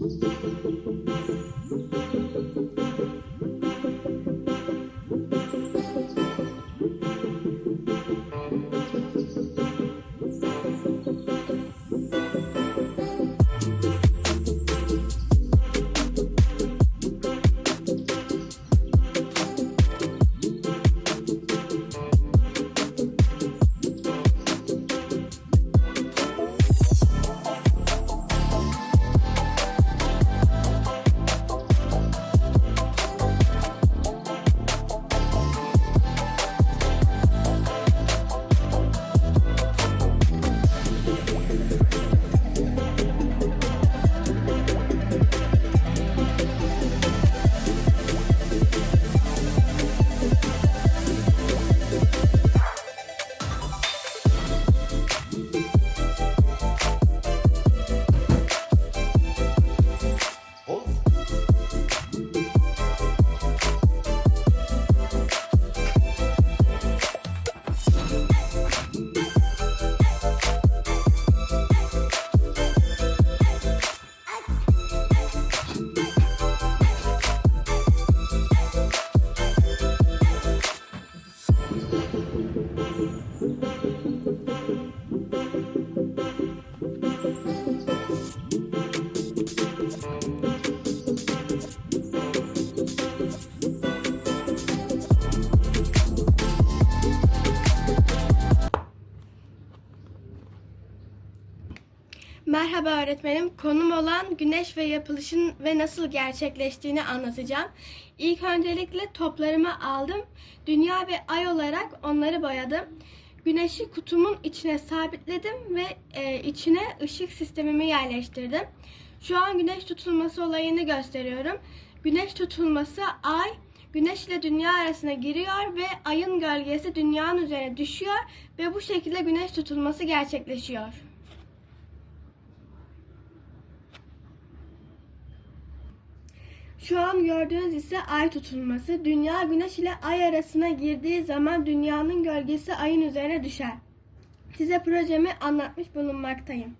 Thank you. Merhaba öğretmenim. Konum olan güneş ve yapılışın ve nasıl gerçekleştiğini anlatacağım. İlk öncelikle toplarımı aldım. Dünya ve ay olarak onları boyadım. Güneşi kutumun içine sabitledim ve e, içine ışık sistemimi yerleştirdim. Şu an güneş tutulması olayını gösteriyorum. Güneş tutulması ay Güneş ile dünya arasına giriyor ve ayın gölgesi dünyanın üzerine düşüyor ve bu şekilde güneş tutulması gerçekleşiyor. Şu an gördüğünüz ise ay tutulması. Dünya güneş ile ay arasına girdiği zaman dünyanın gölgesi ayın üzerine düşer. Size projemi anlatmış bulunmaktayım.